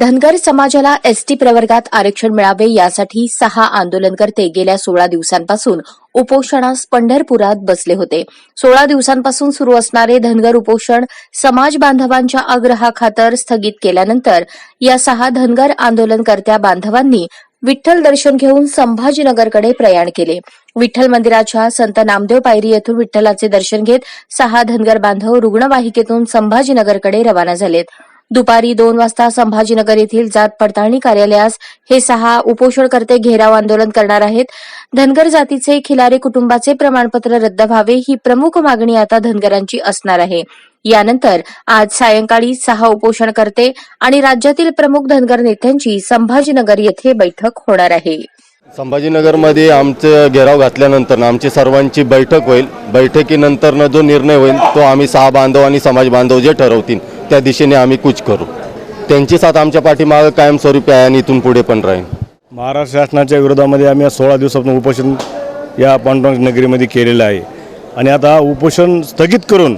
धनगर समाजाला एसटी प्रवर्गात आरक्षण मिळावे यासाठी सहा आंदोलनकर्ते गेल्या सोळा दिवसांपासून उपोषणास पंढरपुरात बसले होते. सोळा दिवसांपासून सुरू असणारे धनगर उपोषण समाज बांधवांच्या आग्रहाखातर स्थगित केल्यानंतर या सहा धनगर आंदोलनकर्त्या बांधवांनी विठ्ठल दर्शन घेऊन संभाजीनगरकडे प्रयाण केले. विठ्ठल मंदिराच्या संत नामदेव पायरी येथून विठ्ठलाचे दर्शन घेत सहा धनगर बांधव रुग्णवाहिकेतून संभाजीनगरकडे रवाना झालेत. दुपारी दोन वाजता संभाजीनगर येथील जात पडताळणी कार्यालयास हे सहा उपोषणकर्ते घेराव आंदोलन करणार आहेत. धनगर जातीचे खिलारे कुटुंबाचे प्रमाणपत्र रद्द व्हावे ही प्रमुख मागणी आता धनगरांची असणार आहे. यानंतर आज सायंकाळी सहा उपोषणकर्ते आणि राज्यातील प्रमुख धनगर नेत्यांची संभाजीनगर येथे बैठक होणार आहे. संभाजीनगरमध्ये आमचं घेराव घातल्यानंतर आमची सर्वांची बैठक होईल. बैठकीनंतरनं जो निर्णय होईल तो आम्ही सहा बांधव आणि समाज बांधव जे ठरवतील त्या दिशेने आम्ही कूच करू. त्यांची साथ आमच्या पाठीमागं कायमस्वरूपी आहे आणि इथून पुढे पण राहील. महाराष्ट्र शासनाच्या विरोधामध्ये आम्ही आज सोळा दिवसापासून उपोषण या पांडुरंग नगरीमध्ये केलेलं आहे. आणि आता उपोषण स्थगित करून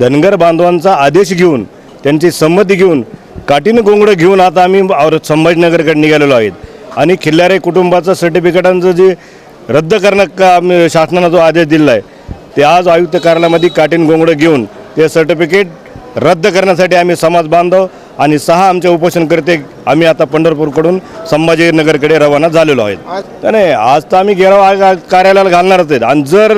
धनगर बांधवांचा आदेश घेऊन त्यांची संमती घेऊन काठीनं गोंगडं घेऊन आता आम्ही संभाजीनगरकडे निघालेलो आहेत. आणि खिल्लारे कुटुंबाचं सर्टिफिकेटांचं जे रद्द करणं का आम्ही शासनानं जो आदेश दिला आहे ते आज आयुक्त कार्यालयामध्ये काठीन गोंगडं घेऊन ते सर्टिफिकेट रद्द करण्यासाठी आम्ही समाज बांधव आणि सहा आमचे उपोषणकर्ते आम्ही आता पंढरपूरकडून संभाजीनगरकडे रवाना झालेलो आहेत. नाही आज तर आम्ही गेलो कार्यालयाला घालणारच आहेत. आणि जर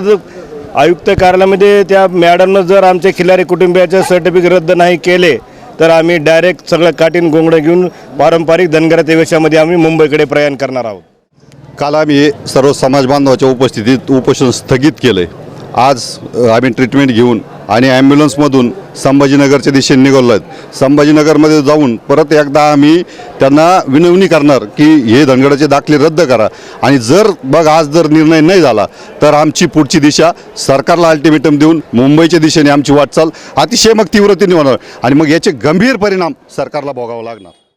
आयुक्त कार्यालयामध्ये त्या मॅडमनं जर आमचे खिल्लारी कुटुंबियाचे सर्टिफिकेट रद्द नाही केले तर आम्ही डायरेक्ट सगळं काठीन गोंगडं घेऊन पारंपरिक धनगराच्या वेशामध्ये आम्ही मुंबईकडे प्रयाण करणार आहोत. काल आम्ही सर्व समाज बांधवाच्या उपस्थितीत उपोषण स्थगित केलं आज आम्ही ट्रीटमेंट घेऊन आणि ॲम्ब्युलन्समधून संभाजीनगरच्या दिशेने निघालो आहेत संभाजीनगरमध्ये जाऊन परत एकदा आम्ही त्यांना विनवणी करणार की हे धनगडाचे दाखले रद्द करा. आणि जर बघ आज जर निर्णय नाही झाला तर आमची पुढची दिशा सरकारला अल्टिमेटम देऊन मुंबईच्या दिशेने आमची वाटचाल अतिशय मग तीव्रतेने होणार. आणि मग याचे गंभीर परिणाम सरकारला भोगावं लागणार.